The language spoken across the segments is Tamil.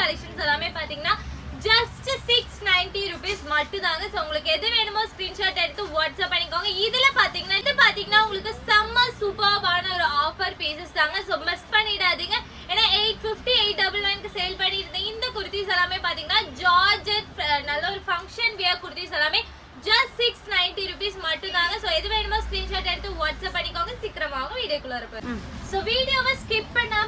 கலெக்ஷன்ஸ் எல்லாமே பாத்தீங்கன்னா ஜஸ்ட் சிக்ஸ் நைன்டி ருபீஸ் மட்டும் தாங்க ஸோ உங்களுக்கு எது வேணுமோ ஸ்கிரீன்ஷாட் எடுத்து வாட்ஸ்அப் பண்ணிக்கோங்க. இதுல பாத்தீங்கன்னா இது பாத்தீங்கன்னா உங்களுக்கு செம்ம சூப்பர்பான ஒரு ஆஃபர் பீசஸ் தாங்க. ஸோ மிஸ் பண்ணிடாதீங்க. ஏன்னா எயிட் ஃபிஃப்டி எயிட் டபுள் நைனுக்கு சேல் பண்ணியிருந்தேன் இந்த குர்த்திஸ் எல்லாமே பாத்தீங்கன்னா ஜார்ஜட் நல்ல ஒரு ஃபங்க்ஷன் வியர் குர்த்திஸ் எல்லாமே ஜஸ்ட் சிக்ஸ் நைன்டி ருபீஸ் மட்டும் தாங்க ஸோ எது வேணுமோ ஸ்கிரீன்ஷாட் எடுத்து வாட்ஸ்அப் பண்ணிக்கோங்க. சீக்கிரமாக வீடியோக்குள்ள இருப்பேன் ஸோ வீடியோவை ஸ்கிப் பண்ணாம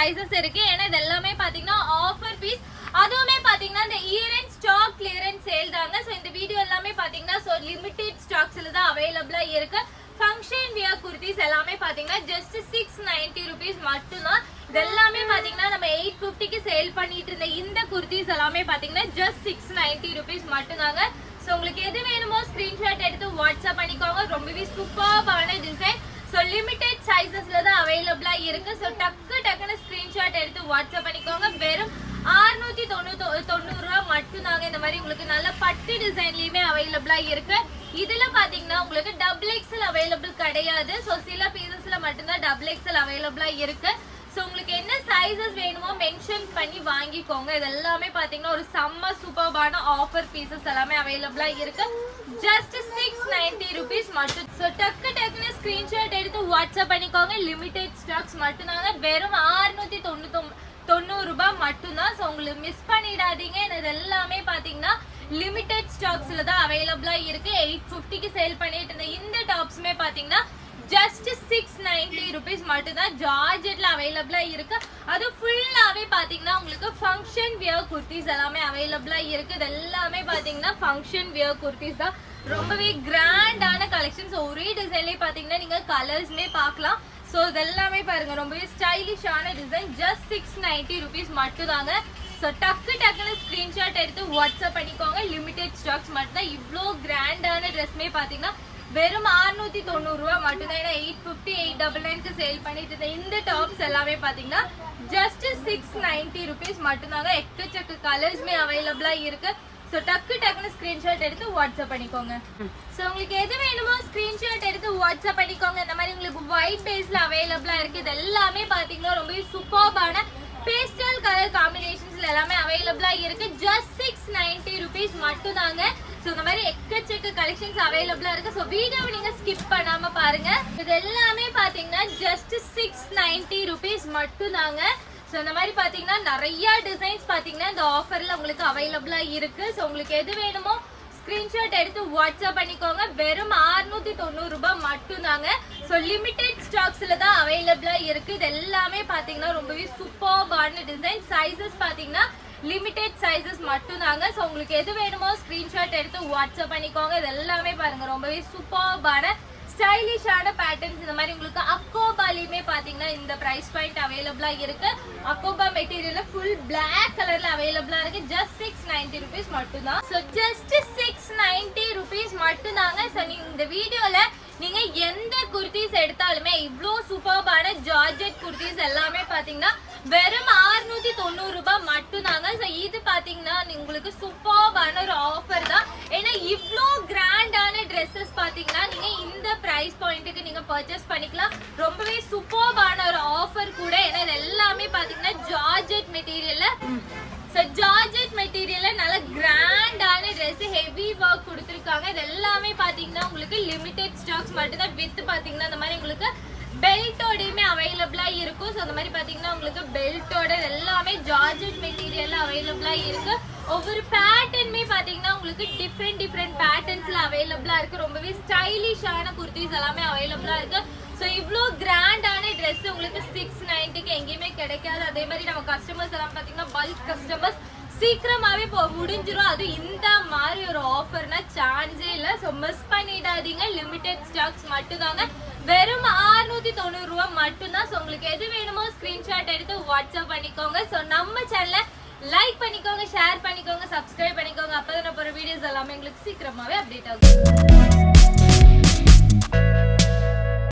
தான் சைஸஸ் இருக்கு. ஏன்னா இது எல்லாமே பாத்தீங்கன்னா ஆஃபர் பீஸ் அதுவுமே பாத்தீங்கன்னா இந்த year end stock clearance sale தாங்க. ஸோ இந்த வீடியோ எல்லாமே பாத்தீங்கன்னா ஸோ லிமிடெட் ஸ்டாக்ஸ்ல தான் அவைலபிளா இருக்கு. ஃபங்க்ஷன் வியர் குர்த்திஸ் எல்லாமே பாத்தீங்கன்னா ஜஸ்ட் சிக்ஸ் நைன்டி ருபீஸ் மட்டும்தான். இது எல்லாமே பாத்தீங்கன்னா நம்ம எயிட் ஃபிஃப்டிக்கு சேல் பண்ணிட்டு இருந்த இந்த குர்த்திஸ் எல்லாமே பாத்தீங்கன்னா ஜஸ்ட் சிக்ஸ் நைன்டி ருபீஸ் மட்டும்தாங்க. ஸோ உங்களுக்கு எது வேணுமோ ஸ்கிரீன்ஷாட் எடுத்து வாட்ஸ்அப் பண்ணிக்கோங்க ரொம்பவே சூப்பர்பான டிசைன் ஸோ லிமிடெட் சைஸஸ்ல தான் அவைலபிளா இருக்கு. ஸோ டக்கு டக்குன்னு ஸ்கிரீன்ஷாட் எடுத்து வாட்ஸ்அப் பண்ணிக்கோங்க. வெறும் ஆறுநூத்தி தொண்ணூத்தொ தொண்ணூறு ரூபா மட்டும்தாங்க இந்த மாதிரி உங்களுக்கு நல்ல பட்டு டிசைன்லயுமே அவைலபிளா இருக்கு. இதுல பாத்தீங்கன்னா உங்களுக்கு டபுள் எக்ஸல் அவைலபிள் கிடையாது. ஸோ சில பீசஸ்ல மட்டும்தான் டபுள் எக்ஸல் அவைலபிளா இருக்கு. ஸோ உங்களுக்கு என்ன சைஸஸ் வேணுமோ மென்ஷன் பண்ணி வாங்கிக்கோங்க. இது எல்லாமே பார்த்தீங்கன்னா ஒரு செம்ம சூப்பர்பான ஆஃபர் பீசஸ் எல்லாமே அவைலபிளாக இருக்கு. ஜஸ்ட் சிக்ஸ் நைன்டி ருபீஸ் மட்டும். ஸோ டக்கு டக்குன்னு ஸ்கிரீன்ஷாட் எடுத்து வாட்ஸ்அப் பண்ணிக்கோங்க. லிமிடெட் ஸ்டாக்ஸ் மட்டும்தாங்க. வெறும் ஆறுநூத்தி தொண்ணூத்தொம்பது தொண்ணூறு ரூபாய் மட்டும்தான். ஸோ உங்களுக்கு மிஸ் பண்ணிடாதீங்க. இது எல்லாமே பார்த்தீங்கன்னா லிமிடெட் ஸ்டாக்ஸில் தான் அவைலபிளாக இருக்குது எயிட் ஃபிஃப்டிக்கு சேல் பண்ணிட்டு இருந்த இந்த டாப்ஸுமே பார்த்தீங்கன்னா ஜஸ்ட் சிக்ஸ் நைன்டி ருபீஸ் மட்டும்தான். ஜார்ஜெட்ல அவைலபிளா இருக்கு. அது ஃபுல்லாவே பாத்தீங்கன்னா உங்களுக்கு ஃபங்க்ஷன் வியர் குர்த்திஸ் எல்லாமே அவைலபிளா இருக்கு. இது எல்லாமே பாத்தீங்கன்னா ஃபங்க்ஷன் வியர் குர்த்திஸ் தான். ரொம்பவே கிராண்டான கலெக்ஷன்ஸ் ஒரே டிசைன்லயே பாத்தீங்கன்னா நீங்க கலர்ஸ்மே பார்க்கலாம் ஸோ இதெல்லாமே பாருங்க. ரொம்பவே ஸ்டைலிஷான design just six ninety rupees மட்டும்தாங்க. ஸோ டக்கு டக்குன்னு ஸ்க்ரீன்ஷாட் எடுத்து வாட்ஸ்அப் பண்ணிக்கோங்க. லிமிடெட் ஸ்டாக்ஸ் மட்டும்தான். இவ்வளோ கிராண்டான ட்ரெஸ்மே பார்த்தீங்கன்னா வெறும் அறுநூத்தி தொண்ணூறு ரூபா மட்டும்தான். ஏன்னா எயிட் ஃபிஃப்டி எயிட் டபுள் நைன்க்கு சேல் பண்ணிட்டு இருந்தேன் இந்த டாப்ஸ் எல்லாமே பார்த்தீங்கன்னா ஜஸ்ட் சிக்ஸ் நைன்டி ருபீஸ் மட்டும்தாங்க. எக்கச்சக்க கலர்ஸ்மே அவைலபிளா இருக்கு. ஸோ டக்கு டக்குன்னு ஸ்க்ரீன்ஷாட் எடுத்து வாட்ஸ்அப் பண்ணிக்கோங்க. ஸோ உங்களுக்கு எது வேணுமோ ஸ்க்ரீன்ஷாட் எடுத்து வாட்ஸ்அப் பண்ணிக்கோங்க. இந்த மாதிரி உங்களுக்கு ஒயிட் பேஸ்ல அவைலபிளா இருக்கு. இது எல்லாமே பார்த்தீங்கன்னா ரொம்ப சூப்பர்பான பேஸ்டல் கலர் காம்பினேஷன்ஸ்ல எல்லாமே அவைலபிளா இருக்கு. ஜஸ்ட் சிக்ஸ் நைன்டி ருபீஸ் மட்டும் தாங்க ஸோ இந்த மாதிரி எக்கச்சக்க கலெக்ஷன்ஸ் அவைலபிளாக இருக்கு. ஸோ வீடியோவை நீங்கள் ஸ்கிப் பண்ணாமல் பாருங்க. இது எல்லாமே பார்த்தீங்கன்னா ஜஸ்ட் சிக்ஸ் நைன்டி ருபீஸ் மட்டும் தாங்க ஸோ இந்த மாதிரி பார்த்தீங்கன்னா நிறைய டிசைன்ஸ் பார்த்தீங்கன்னா இந்த ஆஃபரில் உங்களுக்கு அவைலபிளாக இருக்கு. ஸோ உங்களுக்கு எது வேணுமோ ஸ்க்ரீன்ஷாட் எடுத்து வாட்ஸ்அப் பண்ணிக்கோங்க. வெறும் அறுநூத்தி தொண்ணூறு ரூபாய் மட்டும்தாங்க. ஸோ லிமிடெட் ஸ்டாக்ஸில் தான் அவைலபிளாக இருக்கு. இது எல்லாமே பார்த்தீங்கன்னா ரொம்பவே சூப்பர்பான டிசைன் சைஸஸ் பார்த்தீங்கன்னா லிமிடெட் சைஸஸ் மட்டும்தாங்க. ஸோ உங்களுக்கு எது வேணுமோ ஸ்க்ரீன்ஷாட் எடுத்து வாட்ஸ்அப் பண்ணிக்கோங்க. இது எல்லாமே பாருங்க. ரொம்பவே சூப்பர்பான ஸ்டைலிஷான பேட்டர்ன்ஸ் இந்த மாதிரி உங்களுக்கு அக்கோபாலையுமே பார்த்தீங்கன்னா இந்த ப்ரைஸ் பாயிண்ட் அவைலபிளாக இருக்கு. அக்கோபா மெட்டீரியலில் ஃபுல் பிளாக் கலரில் அவைலபிளாக இருக்கு. ஜஸ்ட் சிக்ஸ் நைன்டி ருபீஸ் மட்டும்தான். So just six ninety rupees மட்டும்தாங்க. ஸோ நீங்கள் இந்த வீடியோவில் நீங்கள் எந்த குர்த்திஸ் எடுத்தாலுமே இவ்வளோ சூப்பர்பான ஜார்ஜெட் குர்த்திஸ் எல்லாமே பார்த்தீங்கன்னா வெறும் அறுநூத்தி தொண்ணூறு ரூபாய் மட்டும்தாங்க. ஸோ இது பாத்தீங்கன்னா உங்களுக்கு சூப்பர்பான ஒரு ஆஃபர் தான். ஏன்னா இவ்வளோ கிராண்டான ட்ரெஸ்ஸஸ் பாத்தீங்கன்னா நீங்க இந்த பிரைஸ் பாயிண்ட்டுக்கு நீங்க பர்ச்சேஸ் பண்ணிக்கலாம். ரொம்பவே சூப்பர்பான ஒரு ஆஃபர் கூட. ஏன்னா இது எல்லாமே பாத்தீங்கன்னா ஜார்ஜெட் மெட்டீரியல்ல ஸோ ஜார்ஜெட் மெட்டீரியல்ல நல்ல கிராண்டான ட்ரெஸ் ஹெவி ஒர்க் கொடுத்துருக்காங்க. இது எல்லாமே பாத்தீங்கன்னா உங்களுக்கு லிமிடெட் ஸ்டாக்ஸ் மட்டும்தான். வித்து வித் பாத்தீங்கன்னா இந்த மாதிரி உங்களுக்கு அவைலபிளாக இருக்கும். ஸோ அந்த மாதிரி பாத்தீங்கன்னா உங்களுக்கு பெல்ட்டோட எல்லாமே ஜார்ஜெட் மெட்டீரியல் அவைலபிளா இருக்கு. ஒவ்வொரு பேட்டர்னுமே பார்த்தீங்கன்னா உங்களுக்கு டிஃப்ரெண்ட் டிஃப்ரெண்ட் பேட்டர்ன்ஸில் அவைலபிளா இருக்கு. ரொம்பவே ஸ்டைலிஷான குர்த்திஸ் எல்லாமே அவைலபிளா இருக்கு. ஸோ இவ்வளோ கிராண்டான ட்ரெஸ் உங்களுக்கு சிக்ஸ் நைன்ட்டுக்கு எங்கேயுமே கிடைக்காது. அதே மாதிரி நம்ம கஸ்டமர்ஸ் எல்லாம் பார்த்தீங்கன்னா பல்க் கஸ்டமர்ஸ் சீக்கிரமாவே இப்போ முடிஞ்சிடும் அது இந்த மாதிரி ஒரு ஆஃபர்னா சான்ஸே இல்லை. ஸோ மிஸ் பண்ணிடாதீங்க. லிமிடெட் ஸ்டாக்ஸ் மட்டும்தாங்க. வெறும் ஆறுநூத்தி தொண்ணூறு ரூபா மட்டும்தான். ஸோ உங்களுக்கு எது வேணுமோ ஸ்கிரீன்ஷாட் எடுத்து வாட்ஸ்அப் பண்ணிக்கோங்க. ஸோ நம்ம சேனலை லைக் பண்ணிக்கோங்க ஷேர் பண்ணிக்கோங்க சப்ஸ்கிரைப் பண்ணிக்கோங்க. அப்போ தான் போகிற வீடியோஸ் எல்லாமே உங்களுக்கு சீக்கிரமாகவே அப்டேட் ஆகும்.